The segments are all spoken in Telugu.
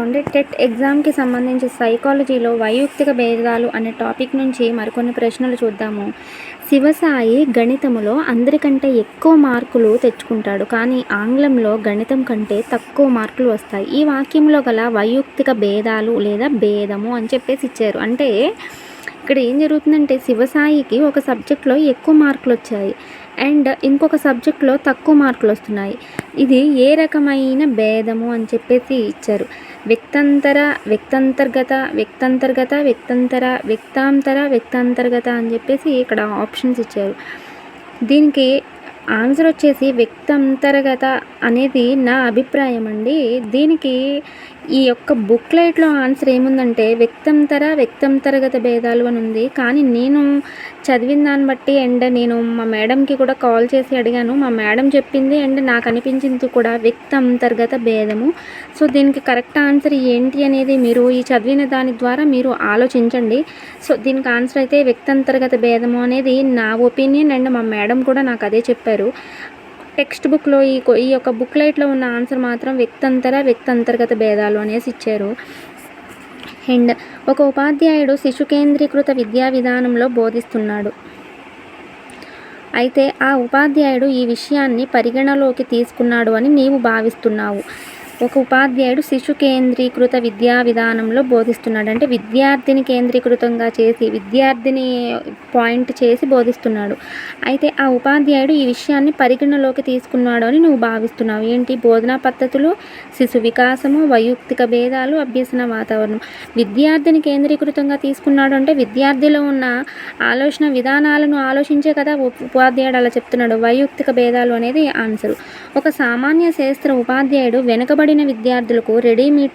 ఉండే టెట్ ఎగ్జామ్కి సంబంధించి సైకాలజీలో వైయక్తిక భేదాలు అనే టాపిక్ నుంచి మరికొన్ని ప్రశ్నలు చూద్దాము. శివసాయి గణితములో అందరికంటే ఎక్కువ మార్కులు తెచ్చుకుంటాడు. కానీ ఆంగ్లంలో గణితం కంటే తక్కువ మార్కులు వస్తాయి. ఈ వాక్యంలో గల వైయక్తిక భేదాలు లేదా భేదము అని చెప్పేసి ఇచ్చారు. అంటే ఇక్కడ ఏం జరుగుతుందంటే శివసాయికి ఒక సబ్జెక్ట్లో ఎక్కువ మార్కులు వచ్చాయి. అండ్ ఇంకొక సబ్జెక్ట్లో తక్కువ మార్కులు వస్తున్నాయి. ఇది ఏ రకమైన భేదము అని చెప్పేసి ఇచ్చారు. వ్యక్తంతర వ్యక్తంతర్గత వ్యక్తంతర్గత వ్యక్తంతర వ్యక్తాంతర వ్యక్తాంతర్గత అని చెప్పేసి ఇక్కడ ఆప్షన్స్ ఇచ్చారు. దీనికి ఆన్సర్ వచ్చేసి వ్యక్తంతర్గత అనేది నా అభిప్రాయం అండి. దీనికి ఈ యొక్క బుక్లెట్లో ఆన్సర్ ఏముందంటే వ్యక్తంతర వ్యక్తంతరగత భేదాలు అని ఉంది. కానీ నేను చదివిన దాన్ని బట్టి అండ్ నేను మా మేడంకి కూడా కాల్ చేసి అడిగాను. మా మేడం చెప్పింది అండ్ నాకు అనిపించింది కూడా వ్యక్తంతర్గత భేదము. సో దీనికి కరెక్ట్ ఆన్సర్ ఏంటి అనేది మీరు ఈ చదివిన దాని ద్వారా మీరు ఆలోచించండి. సో దీనికి ఆన్సర్ అయితే వ్యక్తంతర్గత భేదము అనేది నా ఒపీనియన్ అండ్ మా మేడం కూడా నాకు అదే చెప్పారు. టెక్స్ట్ బుక్లో ఈ ఈ యొక్క బుక్లైట్లో ఉన్న ఆన్సర్ మాత్రం వ్యక్తంతర వ్యక్తంతర్గత భేదాలు అనేసి ఇచ్చారు. అండ్ ఒక ఉపాధ్యాయుడు శిశు కేంద్రీకృత విద్యా విధానంలో బోధిస్తున్నాడు. అయితే ఆ ఉపాధ్యాయుడు ఈ విషయాన్ని పరిగణలోకి తీసుకున్నాడు అని నీవు భావిస్తున్నావు. ఒక ఉపాధ్యాయుడు శిశు కేంద్రీకృత విద్యా విధానంలో బోధిస్తున్నాడు అంటే విద్యార్థిని కేంద్రీకృతంగా చేసి విద్యార్థిని పాయింట్ చేసి బోధిస్తున్నాడు. అయితే ఆ ఉపాధ్యాయుడు ఈ విషయాన్ని పరిగణలోకి తీసుకున్నాడు అని నువ్వు భావిస్తున్నావు. ఏంటి? బోధనా పద్ధతులు? శిశు వికాసము వైయక్తిక భేదాలు అభ్యసన వాతావరణం. విద్యార్థిని కేంద్రీకృతంగా తీసుకున్నాడు అంటే విద్యార్థిలో ఉన్న ఆలోచన విధానాలను ఆలోచించే కదా ఉపాధ్యాయుడు అలా చెప్తున్నాడు. వైయక్తిక భేదాలు అనేది ఆన్సర్. ఒక సామాన్య శాస్త్ర ఉపాధ్యాయుడు వెనుకబడిన విద్యార్థులకు రెడీమేడ్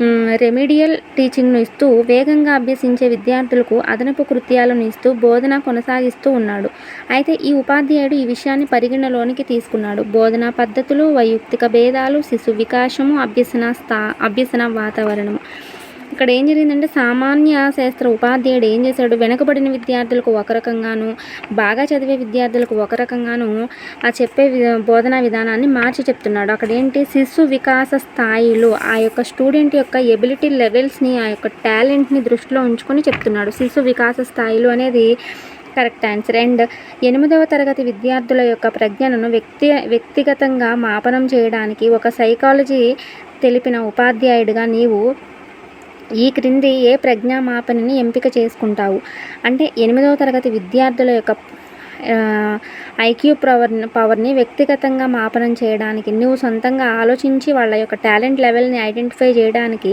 మ్, రెమిడియల్ టీచింగ్ను ఇస్తూ వేగంగా అభ్యసించే విద్యార్థులకు అదనపు కృత్యాలను ఇస్తూ బోధన కొనసాగిస్తూ ఉన్నాడు. అయితే ఈ ఉపాధ్యాయుడు ఈ విషయాన్ని పరిగణలోనికి తీసుకున్నాడు. బోధనా పద్ధతులు వైయక్తిక భేదాలు శిశు వికాసము అభ్యసన స్థా అభ్యసన వాతావరణము. ఇక్కడ ఏం జరిగిందంటే సామాన్య శాస్త్ర ఉపాధ్యాయుడు ఏం చేశాడు? వెనుకబడిన విద్యార్థులకు ఒక రకంగాను బాగా చదివే విద్యార్థులకు ఒక రకంగాను ఆ చెప్పే వి- బోధనా విధానాన్ని మార్చి చెప్తున్నాడు. అక్కడ ఏంటి? శిశు వికాస స్థాయిలు ఆ యొక్క స్టూడెంట్ యొక్క ఎబిలిటీ లెవెల్స్ని ఆ యొక్క టాలెంట్ని దృష్టిలో ఉంచుకొని చెప్తున్నాడు. శిశు వికాస స్థాయిలు అనేది కరెక్ట్ ఆన్సర్. అండ్ ఎనిమిదవ తరగతి విద్యార్థుల యొక్క ప్రజ్ఞను వ్యక్తి వ్యక్తిగతంగా మాపనం చేయడానికి ఒక సైకాలజీ తెలిపిన ఉపాధ్యాయుడిగా నీవు ఈ క్రింది ఏ ప్రజ్ఞామాపనని ఎంపిక చేసుకుంటావు? అంటే ఎనిమిదవ తరగతి విద్యార్థుల యొక్క ఐక్యూ పవర్ పవర్ని వ్యక్తిగతంగా మాపనం చేయడానికి నువ్వు సొంతంగా ఆలోచించి వాళ్ళ యొక్క టాలెంట్ లెవెల్ని ఐడెంటిఫై చేయడానికి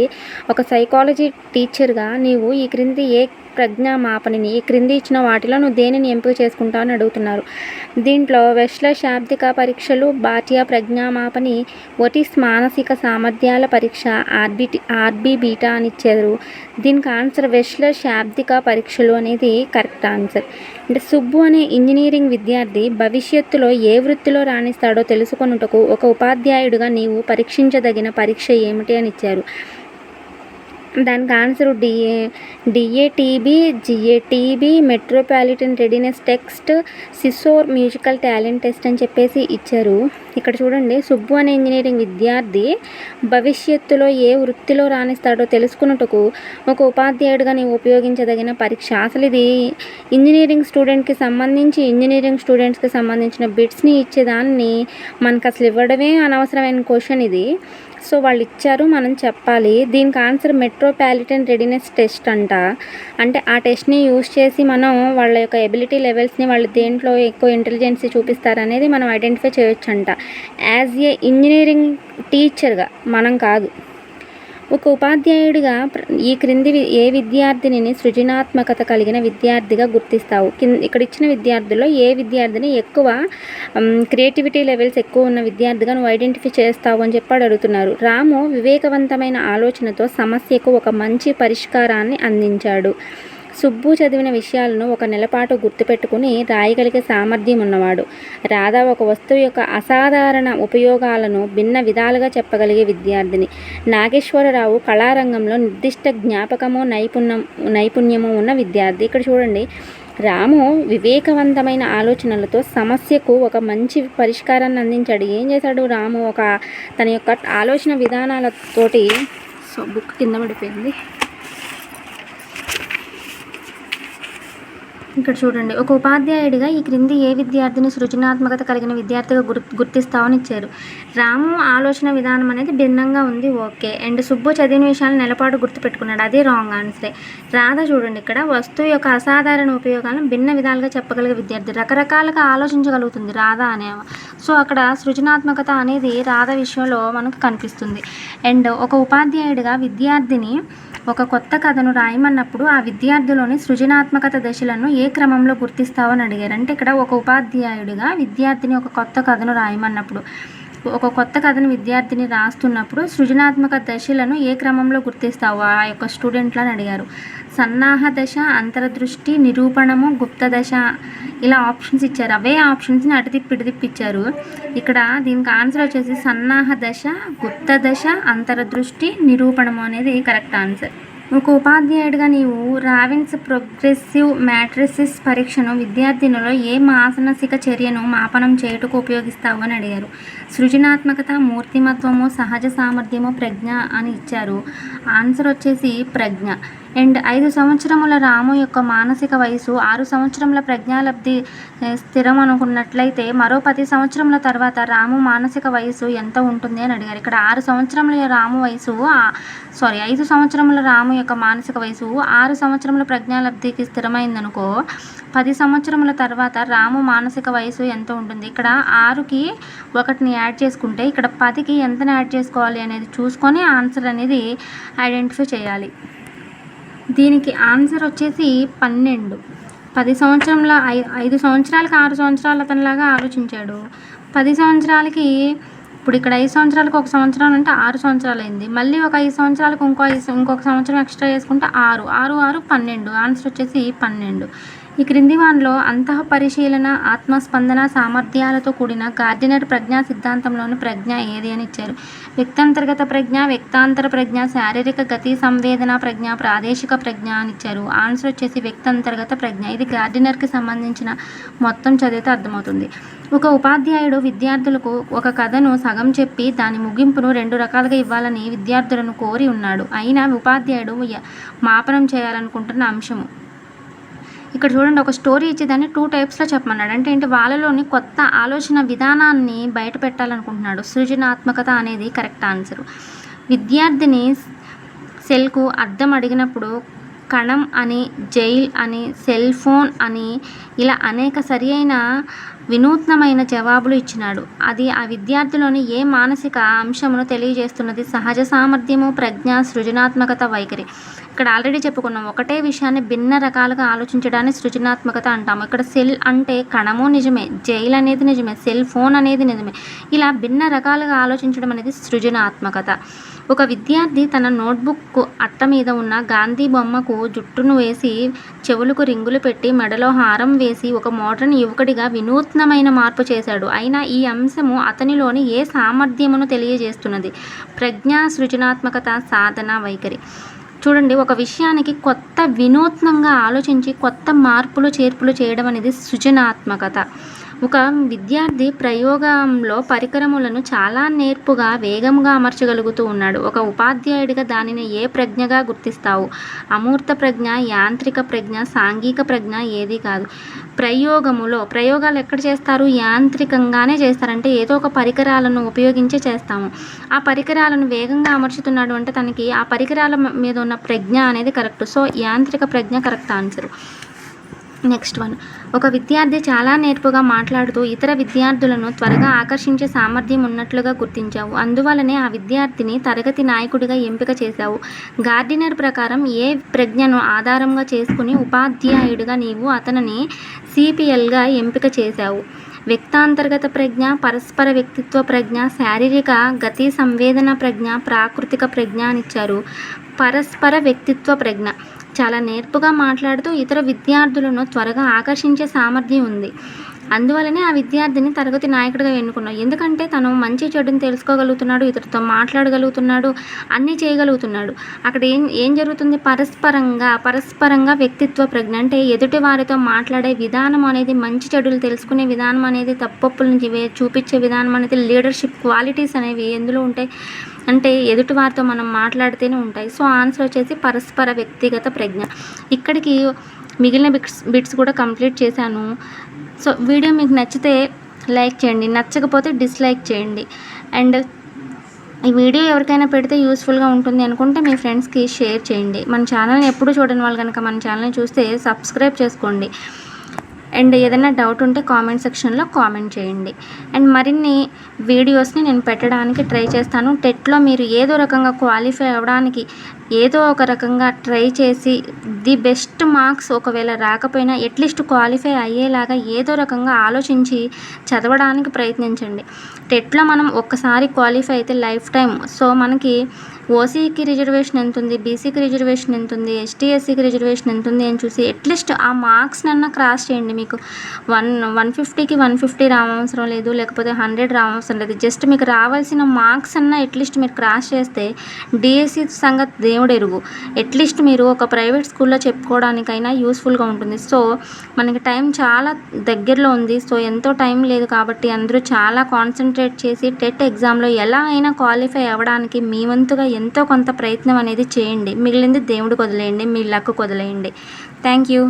ఒక సైకాలజీ టీచర్గా నీవు ఈ క్రింది ఏ ప్రజ్ఞామాపనిని ఈ క్రింది ఇచ్చిన వాటిలో నువ్వు దేనిని ఎంపిక చేసుకుంటావు అని అడుగుతున్నారు. దీంట్లో వెస్ల శాబ్దిక పరీక్షలు బాటియా ప్రజ్ఞామాపని ఒటిస్ మానసిక సామర్థ్యాల పరీక్ష ఆర్బిటి ఆర్బీ బీటా అని ఇచ్చారు. దీనికి ఆన్సర్ వెస్ల శాబ్దిక పరీక్షలు అనేది కరెక్ట్ ఆన్సర్. అంటే సుబ్బు అనే ఇంజనీరింగ్ విద్యార్థి భవిష్యత్తులో ఏ వృత్తిలో రాణిస్తాడో తెలుసుకొనుటకు ఒక ఉపాధ్యాయుడిగా నీవు పరీక్షించదగిన పరీక్ష ఏమిటి అని ఇచ్చారు. దానికి answer DA DATB GATB metropolitan readiness test seashore musical talent test అని చెప్పేసి ఇచ్చారు. ఇక్కడ చూడండి సుబ్బు అనే ఇంజనీరింగ్ విద్యార్థి భవిష్యత్తులో ఏ వృత్తిలో రాణిస్తాడో తెలుసుకున్నట్టుకు ఒక ఉపాధ్యాయుడిగా నీవు ఉపయోగించదగిన పరీక్ష. అసలు ఇది ఇంజనీరింగ్ స్టూడెంట్కి సంబంధించి ఇంజనీరింగ్ స్టూడెంట్స్కి సంబంధించిన బిట్స్ని ఇచ్చేదాన్ని మనకు అసలు ఇవ్వడమే అనవసరమైన క్వశ్చన్ ఇది. సో వాళ్ళు ఇచ్చారు మనం చెప్పాలి. దీనికి ఆన్సర్ మెట్రోపాలిటన్ రెడీనెస్ టెస్ట్ అంట. అంటే ఆ టెస్ట్ని యూస్ చేసి మనం వాళ్ళ యొక్క ఎబిలిటీ లెవెల్స్ని వాళ్ళు దేంట్లో ఎక్కువ ఇంటెలిజెన్సీ చూపిస్తారనేది మనం ఐడెంటిఫై చేయొచ్చంట. అంట యాజ్ ఏ ఇంజనీరింగ్ టీచర్గా మనం కాదు. ఒక ఉపాధ్యాయుడిగా ఈ క్రింది ఏ విద్యార్థినిని సృజనాత్మకత కలిగిన విద్యార్థిగా గుర్తిస్తావు. కింద ఇక్కడ ఇచ్చిన విద్యార్థుల్లో ఏ విద్యార్థిని ఎక్కువ క్రియేటివిటీ లెవెల్స్ ఎక్కువ ఉన్న విద్యార్థిగా నువ్వు ఐడెంటిఫై చేస్తావు అని చెప్పి అడుగుతున్నారు. రాము వివేకవంతమైన ఆలోచనతో సమస్యకు ఒక మంచి పరిష్కారాన్ని అందించాడు. సుబ్బు చదివిన విషయాలను ఒక నెలపాటు గుర్తుపెట్టుకుని రాయగలిగే సామర్థ్యం ఉన్నవాడు. రాధా ఒక వస్తువు యొక్క అసాధారణ ఉపయోగాలను భిన్న విధాలుగా చెప్పగలిగే విద్యార్థిని. నాగేశ్వరరావు కళారంగంలో నిర్దిష్ట జ్ఞాపకము నైపుణ్యం నైపుణ్యము ఉన్న విద్యార్థి. ఇక్కడ చూడండి. రాము వివేకవంతమైన ఆలోచనలతో సమస్యకు ఒక మంచి పరిష్కారాన్ని అందించాడు. ఏం చేశాడు రాము? ఒక తన యొక్క ఆలోచన విధానాలతోటి సో బుక్ కింద పడిపోయింది. ఇక్కడ చూడండి. ఒక ఉపాధ్యాయుడిగా ఈ క్రింది ఏ విద్యార్థిని సృజనాత్మకత కలిగిన విద్యార్థిగా గుర్ గుర్తిస్తామని ఇచ్చారు. రాము ఆలోచన విధానం అనేది భిన్నంగా ఉంది. ఓకే. అండ్ సుబ్బు చదివిన విషయాలు నెలపాటు గుర్తుపెట్టుకున్నాడు. అది రాంగ్ ఆన్సరే. రాధ చూడండి ఇక్కడ. వస్తువు యొక్క అసాధారణ ఉపయోగాలను భిన్న విధాలుగా చెప్పగలిగే విద్యార్థి. రకరకాలుగా ఆలోచించగలుగుతుంది రాధ అనే సో అక్కడ సృజనాత్మకత అనేది రాధ విషయంలో మనకు కనిపిస్తుంది. అండ్ ఒక ఉపాధ్యాయుడిగా విద్యార్థిని ఒక కొత్త కథను రాయమన్నప్పుడు ఆ విద్యార్థిలోని సృజనాత్మకత దశలను ఏ క్రమంలో గుర్తిస్తావని అడిగారు. అంటే ఇక్కడ ఒక ఉపాధ్యాయుడిగా విద్యార్థిని ఒక కొత్త కథను రాయమన్నప్పుడు ఒక కొత్త కథను విద్యార్థిని రాస్తున్నప్పుడు సృజనాత్మక దశలను ఏ క్రమంలో గుర్తిస్తావు? ఆ యొక్క స్టూడెంట్లను అడిగారు. సన్నాహ దశ అంతర్దృష్టి నిరూపణము గుప్త దశ ఇలా ఆప్షన్స్ ఇచ్చారు. అవే ఆప్షన్స్ని అటుదిప్పి ఇచ్చారు. ఇక్కడ దీనికి ఆన్సర్ వచ్చేసి సన్నాహ దశ గుప్త దశ అంతర్దృష్టి నిరూపణము అనేది కరెక్ట్ ఆన్సర్. ఒక ఉపాధ్యాయుడిగా నీవు రావిన్స్ ప్రోగ్రెసివ్ మ్యాట్రిసిస్ పరీక్షను విద్యార్థినులలో ఏ మాసనసిక చర్యను మాపనం చేయుటకు ఉపయోగిస్తావు అని అడిగారు. సృజనాత్మకత మూర్తిమత్వము సహజ సామర్థ్యము ప్రజ్ఞ అని ఇచ్చారు. ఆన్సర్ వచ్చేసి ప్రజ్ఞ. అండ్ ఐదు సంవత్సరముల రాము యొక్క మానసిక వయసు ఆరు సంవత్సరముల ప్రజ్ఞాలబ్ధి స్థిరం అనుకున్నట్లయితే మరో పది సంవత్సరముల తర్వాత రాము మానసిక వయసు ఎంత ఉంటుంది అని అడిగారు. ఇక్కడ ఆరు సంవత్సరముల రాము వయసు సారీ ఐదు సంవత్సరముల రాము యొక్క మానసిక వయసు ఆరు సంవత్సరముల ప్రజ్ఞాలబ్ధికి స్థిరమైందనుకో పది సంవత్సరముల తర్వాత రాము మానసిక వయసు ఎంత ఉంటుంది? ఇక్కడ ఆరుకి ఒకటిని యాడ్ చేసుకుంటే ఇక్కడ పదికి ఎంతని యాడ్ చేసుకోవాలి అనేది చూసుకొని ఆన్సర్ అనేది ఐడెంటిఫై చేయాలి. దీనికి ఆన్సర్ వచ్చేసి పన్నెండు. పది సంవత్సరంలో ఐ ఐదు సంవత్సరాలకి ఆరు సంవత్సరాలు అతనిలాగా ఆలోచించాడు. పది సంవత్సరాలకి ఇప్పుడు ఇక్కడ ఐదు సంవత్సరాలకు ఒక సంవత్సరం అంటే ఆరు సంవత్సరాలు అయింది మళ్ళీ ఒక ఐదు సంవత్సరాలకు ఇంకో ఐదు ఇంకొక సంవత్సరం ఎక్స్ట్రా చేసుకుంటే ఆరు. ఆరు ఆరు పన్నెండు. ఆన్సర్ వచ్చేసి పన్నెండు. ఈ క్రింది వానిలో అంతః పరిశీలన ఆత్మస్పందన సామర్థ్యాలతో కూడిన గార్డినర్ ప్రజ్ఞా సిద్ధాంతంలోని ప్రజ్ఞ ఏది అని ఇచ్చారు. వ్యక్తాంతర్గత ప్రజ్ఞ వ్యక్తాంతర ప్రజ్ఞ శారీరక గతి సంవేదన ప్రజ్ఞ ప్రాదేశిక ప్రజ్ఞ అని ఇచ్చారు. ఆన్సర్ వచ్చేసి వ్యక్తాంతర్గత ప్రజ్ఞ. ఇది గార్డినర్కి సంబంధించిన మొత్తం చదివితే అర్థమవుతుంది. ఒక ఉపాధ్యాయుడు విద్యార్థులకు ఒక కథను సగం చెప్పి దాని ముగింపును రెండు రకాలుగా ఇవ్వాలని విద్యార్థులను కోరి ఉన్నాడు. అయినా ఉపాధ్యాయుడు మాపనం చేయాలనుకుంటున్న అంశము ఇక్కడ చూడండి ఒక స్టోరీ ఇచ్చేదాన్ని టూ టైప్స్లో చెప్పమన్నాడు. అంటే ఏంటి వాళ్ళలోని కొత్త ఆలోచన విధానాన్ని బయట పెట్టాలనుకుంటున్నాడు. సృజనాత్మకత అనేది కరెక్ట్ ఆన్సర్ విద్యార్థిని సెల్కు అర్థం అడిగినప్పుడు కణం అని జైల్ అని సెల్ ఫోన్ అని ఇలా అనేక సరి అయిన వినూత్నమైన జవాబులు ఇచ్చినాడు. అది ఆ విద్యార్థిలోని ఏ మానసిక అంశమును తెలియజేస్తున్నది? సహజ సామర్థ్యము ప్రజ్ఞ సృజనాత్మకత వైఖరి. ఇక్కడ ఆల్రెడీ చెప్పుకున్నాం. ఒకటే విషయాన్ని భిన్న రకాలుగా ఆలోచించడాన్ని సృజనాత్మకత అంటాము. ఇక్కడ సెల్ అంటే కణము నిజమే జైల్ అనేది నిజమే సెల్ ఫోన్ అనేది నిజమే. ఇలా భిన్న రకాలుగా ఆలోచించడం అనేది సృజనాత్మకత. ఒక విద్యార్థి తన నోట్బుక్ అట్ట మీద ఉన్న గాంధీ బొమ్మకు జుట్టును వేసి చెవులకు రింగులు పెట్టి మెడలో హారం వేసి ఒక మోడర్న్ యువకుడిగా వినూత్నమైన మార్పు చేశాడు. అయినా ఈ అంశము అతనిలోని ఏ సామర్థ్యమును తెలియజేస్తున్నది? ప్రజ్ఞా సృజనాత్మకత సాధన వైఖరి. చూడండి ఒక విషయానికి కొత్త వినూత్నంగా ఆలోచించి కొత్త మార్పులు చేర్పులు చేయడం అనేది సృజనాత్మకత. ఒక విద్యార్థి ప్రయోగంలో పరికరములను చాలా నేర్పుగా వేగంగా అమర్చగలుగుతూ ఉన్నాడు. ఒక ఉపాధ్యాయుడిగా దానిని ఏ ప్రజ్ఞగా గుర్తిస్తావు? అమూర్త ప్రజ్ఞ యాంత్రిక ప్రజ్ఞ సాంఘిక ప్రజ్ఞ ఏది కాదు. ప్రయోగములో ప్రయోగాలు ఎక్కడ చేస్తారు? యాంత్రికంగానే చేస్తారంటే ఏదో ఒక పరికరాలను ఉపయోగించే చేస్తాము. ఆ పరికరాలను వేగంగా అమర్చుతున్నాడు అంటే తనకి ఆ పరికరాల మీద ఉన్న ప్రజ్ఞ అనేది కరెక్ట్. సో యాంత్రిక ప్రజ్ఞ కరెక్ట్ ఆన్సర్. నెక్స్ట్ వన్ ఒక విద్యార్థి చాలా నేర్పుగా మాట్లాడుతూ ఇతర విద్యార్థులను త్వరగా ఆకర్షించే సామర్థ్యం ఉన్నట్లుగా గుర్తించావు. అందువలనే ఆ విద్యార్థిని తరగతి నాయకుడిగా ఎంపిక చేశావు. గార్డినర్ ప్రకారం ఏ ప్రజ్ఞను ఆధారంగా చేసుకుని ఉపాధ్యాయుడిగా నీవు అతనిని సిపిఎల్గా ఎంపిక చేశావు? వ్యక్తాంతర్గత ప్రజ్ఞ పరస్పర వ్యక్తిత్వ ప్రజ్ఞ శారీరక గతి సంవేదన ప్రజ్ఞ ప్రాకృతిక ప్రజ్ఞ అనిచ్చారు పరస్పర వ్యక్తిత్వ ప్రజ్ఞ. చాలా నేర్పుగా మాట్లాడుతూ ఇతర విద్యార్థులను త్వరగా ఆకర్షించే సామర్థ్యం ఉంది. అందువలనే ఆ విద్యార్థిని తరగతి నాయకుడిగా ఎన్నుకున్నాడు ఎందుకంటే తను మంచి చెడుని తెలుసుకోగలుగుతున్నాడు ఇతరుతో మాట్లాడగలుగుతున్నాడు అన్నీ చేయగలుగుతున్నాడు. అక్కడ ఏం ఏం జరుగుతుంది? పరస్పరంగా పరస్పరంగా వ్యక్తిత్వ ప్రజ్ఞ అంటే ఎదుటి వారితో మాట్లాడే విధానం అనేది మంచి చెడులు తెలుసుకునే విధానం అనేది తప్పొప్పులను నుంచి చూపించే విధానం అనేది లీడర్షిప్ క్వాలిటీస్ అనేవి ఎందులో ఉంటాయి? అంటే ఎదుటి వారితో మనం మాట్లాడితేనే ఉంటాయి. సో ఆన్సర్ వచ్చేసి పరస్పర వ్యక్తిగత ప్రజ్ఞ. ఇక్కడికి మిగిలిన బిట్స్ బిట్స్ కూడా కంప్లీట్ చేశాను. సో వీడియో మీకు నచ్చితే లైక్ చేయండి. నచ్చకపోతే డిస్లైక్ చేయండి. అండ్ ఈ వీడియో ఎవరికైనా పెడితే యూస్ఫుల్గా ఉంటుంది అనుకుంటే మీ ఫ్రెండ్స్కి షేర్ చేయండి. మన ఛానల్ని ఎప్పుడూ చూడని వాళ్ళు కనుక మన ఛానల్ని చూస్తే సబ్స్క్రైబ్ చేసుకోండి. అండ్ ఏదైనా డౌట్ ఉంటే కామెంట్ సెక్షన్లో కామెంట్ చేయండి. అండ్ మరిన్ని వీడియోస్ని నేను పెట్టడానికి ట్రై చేస్తాను. టెట్లో మీరు ఏదో రకంగా క్వాలిఫై అవ్వడానికి ఏదో ఒక రకంగా ట్రై చేసి ది బెస్ట్ మార్క్స్ ఒకవేళ రాకపోయినా ఎట్లీస్ట్ క్వాలిఫై అయ్యేలాగా ఏదో రకంగా ఆలోచించి చదవడానికి ప్రయత్నించండి. టెట్లో మనం ఒక్కసారి క్వాలిఫై అయితే లైఫ్ టైం సో మనకి ఓసీకి రిజర్వేషన్ ఎంత ఉంది బీసీకి రిజర్వేషన్ ఎంత ఉంది ఎస్టీ ఎస్సీకి రిజర్వేషన్ ఎంత ఉంది అని చూసి అట్లీస్ట్ ఆ మార్క్స్ నన్న క్రాస్ చేయండి మీకు. వన్ వన్ ఫిఫ్టీకి వన్ ఫిఫ్టీ రావసరం లేదు లేకపోతే హండ్రెడ్ రావసరం లేదు. జస్ట్ మీకు రావాల్సిన మార్క్స్ అన్న అట్లీస్ట్ మీరు క్రాస్ చేస్తే డిఎస్సి సంగతి దేవుడు ఎరుగు అట్లీస్ట్ మీరు ఒక ప్రైవేట్ స్కూల్లో చెప్పుకోవడానికైనా యూస్ఫుల్గా ఉంటుంది. సో మనకి టైం చాలా దగ్గరలో ఉంది. సో ఎంతో టైం లేదు కాబట్టి అందరూ చాలా కాన్సన్ట్రేట్ చేసి టెట్ ఎగ్జామ్లో ఎలా అయినా క్వాలిఫై అవ్వడానికి మీ వంతుగా ఎంతో కొంత ప్రయత్నం అనేది చేయండి. మిగిలింది దేవుడికి వదిలేయండి. మీ లక్ వదిలేయండి. Thank you.